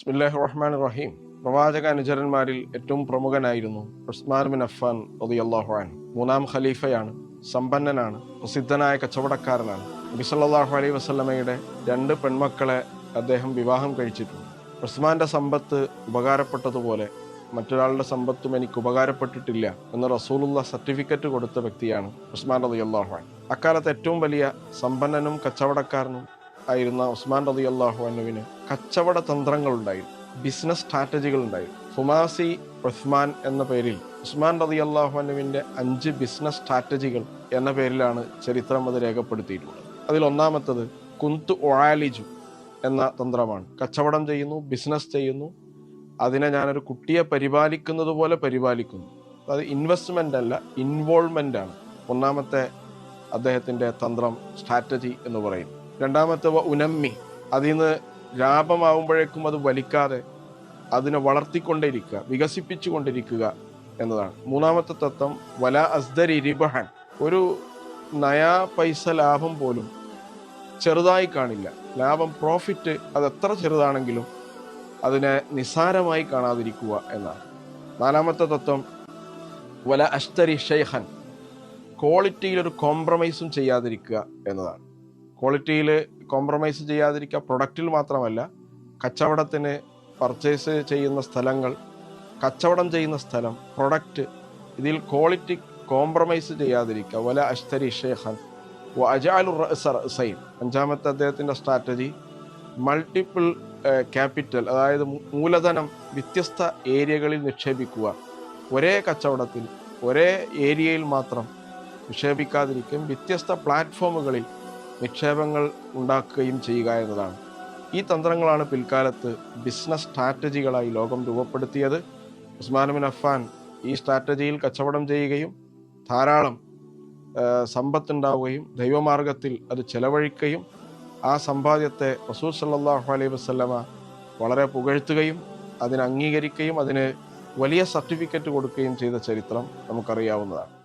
ബിസ്മില്ലാഹി റഹ്മാൻ റഹീം പ്രവാചക അനുചരന്മാരിൽ ഏറ്റവും പ്രമുഖനായിരുന്നു ഉസ്മാൻ ബിൻ അഫ്ഫാൻ റളിയല്ലാഹു അൻ മൂന്നാം ഖലീഫയാണ് സമ്പന്നനാണ് പ്രസിദ്ധനായ കച്ചവടക്കാരനാണ്. നബി സല്ലല്ലാഹു അലൈഹി വസല്ലമയുടെ രണ്ട് പെൺമക്കളെ അദ്ദേഹം വിവാഹം കഴിച്ചിട്ടുണ്ട്. ഉസ്മാന്റെ സമ്പത്ത് ഉപകാരപ്പെട്ടതുപോലെ മറ്റൊരാളുടെ സമ്പത്തും എനിക്ക് ഉപകാരപ്പെട്ടിട്ടില്ല എന്ന് റസൂലുള്ള സർട്ടിഫിക്കറ്റ് കൊടുത്ത വ്യക്തിയാണ് ഉസ്മാൻ റളിയല്ലാഹു അൻ അക്കാലത്ത് ഏറ്റവും വലിയ സമ്പന്നനും കച്ചവടക്കാരനും ആയിരുന്ന ഉസ്മാൻ റതി അള്ളാഹു അനുവിന് കച്ചവട തന്ത്രങ്ങൾ ഉണ്ടായിരുന്നു ബിസിനസ് സ്ട്രാറ്റജികൾ ഉണ്ടായിരുന്നു ഫുമാസി ഉസ്മാൻ എന്ന പേരിൽ ഉസ്മാൻ റതി അള്ളാഹു അനുവിന്റെ അഞ്ച് ബിസിനസ് സ്ട്രാറ്റജികൾ എന്ന പേരിലാണ് ചരിത്രം അത് രേഖപ്പെടുത്തിയിട്ടുള്ളത്. അതിൽ ഒന്നാമത്തത് കുന്ത് ഒഴാലിജു എന്ന തന്ത്രമാണ്. കച്ചവടം ചെയ്യുന്നു ബിസിനസ് ചെയ്യുന്നു അതിനെ ഞാനൊരു കുട്ടിയെ പരിപാലിക്കുന്നത് പോലെ പരിപാലിക്കുന്നു. അത് ഇൻവെസ്റ്റ്മെന്റ് അല്ല ഇൻവോൾവ്മെന്റ് ആണ്. ഒന്നാമത്തെ അദ്ദേഹത്തിന്റെ തന്ത്രം സ്ട്രാറ്റജി എന്ന് പറയുന്നു രണ്ടാമത്തെ ഉനമ്മി. അതിൽ നിന്ന് ലാഭമാവുമ്പോഴേക്കും അത് വലിക്കാതെ അതിനെ വളർത്തിക്കൊണ്ടിരിക്കുക വികസിപ്പിച്ചുകൊണ്ടിരിക്കുക എന്നതാണ്. മൂന്നാമത്തെ തത്വം വല അസ്ദരി റിബഹൻ. ഒരു നയാ പൈസ ലാഭം പോലും ചെറുതായി കാണില്ല. ലാഭം പ്രോഫിറ്റ് അത് എത്ര ചെറുതാണെങ്കിലും അതിനെ നിസാരമായി കാണാതിരിക്കുക എന്നാണ്. നാലാമത്തെ തത്വം വല അഷ്തരി ഷെയ്ഹൻ ക്വാളിറ്റിയിൽ ഒരു കോംപ്രമൈസും ചെയ്യാതിരിക്കുക എന്നതാണ്. ക്വാളിറ്റിയിൽ കോംപ്രമൈസ് ചെയ്യാതിരിക്കുക പ്രൊഡക്റ്റിൽ മാത്രമല്ല കച്ചവടത്തിന് പർച്ചേസ് ചെയ്യുന്ന സ്ഥലങ്ങൾ കച്ചവടം ചെയ്യുന്ന സ്ഥലം പ്രൊഡക്റ്റ് ഇതിൽ ക്വാളിറ്റി കോംപ്രമൈസ് ചെയ്യാതിരിക്കുക. വല അഷ്തരി ഷേഖൻ അജാലു സൈൻ അഞ്ചാമത്തെ അദ്ദേഹത്തിന്റെ സ്ട്രാറ്റജി മൾട്ടിപ്പിൾ ക്യാപിറ്റൽ അതായത് മൂലധനം വ്യത്യസ്ത ഏരിയകളിൽ നിക്ഷേപിക്കുക. ഒരേ കച്ചവടത്തിൽ ഒരേ ഏരിയയിൽ മാത്രം നിക്ഷേപിക്കാതിരിക്കും വ്യത്യസ്ത പ്ലാറ്റ്ഫോമുകളിൽ നിക്ഷേപങ്ങൾ ഉണ്ടാക്കുകയും ചെയ്യുക എന്നതാണ്. ഈ തന്ത്രങ്ങളാണ് പിൽക്കാലത്ത് ബിസിനസ് സ്ട്രാറ്റജികളായി ലോകം രൂപപ്പെടുത്തിയത്. ഉസ്മാൻ ബിൻ അഫ്ഫാൻ ഈ സ്ട്രാറ്റജിയിൽ കച്ചവടം ചെയ്യുകയും ധാരാളം സമ്പത്തുണ്ടാവുകയും ദൈവമാർഗത്തിൽ അത് ചെലവഴിക്കുകയും ആ സമ്പാദ്യത്തെ റസൂൽ സല്ലാഹു അലൈഹി വസ്ലമ വളരെ പുകഴ്ത്തുകയും അതിനെ അംഗീകരിക്കുകയും അതിന് വലിയ സർട്ടിഫിക്കറ്റ് കൊടുക്കുകയും ചെയ്ത ചരിത്രം നമുക്കറിയാവുന്നതാണ്.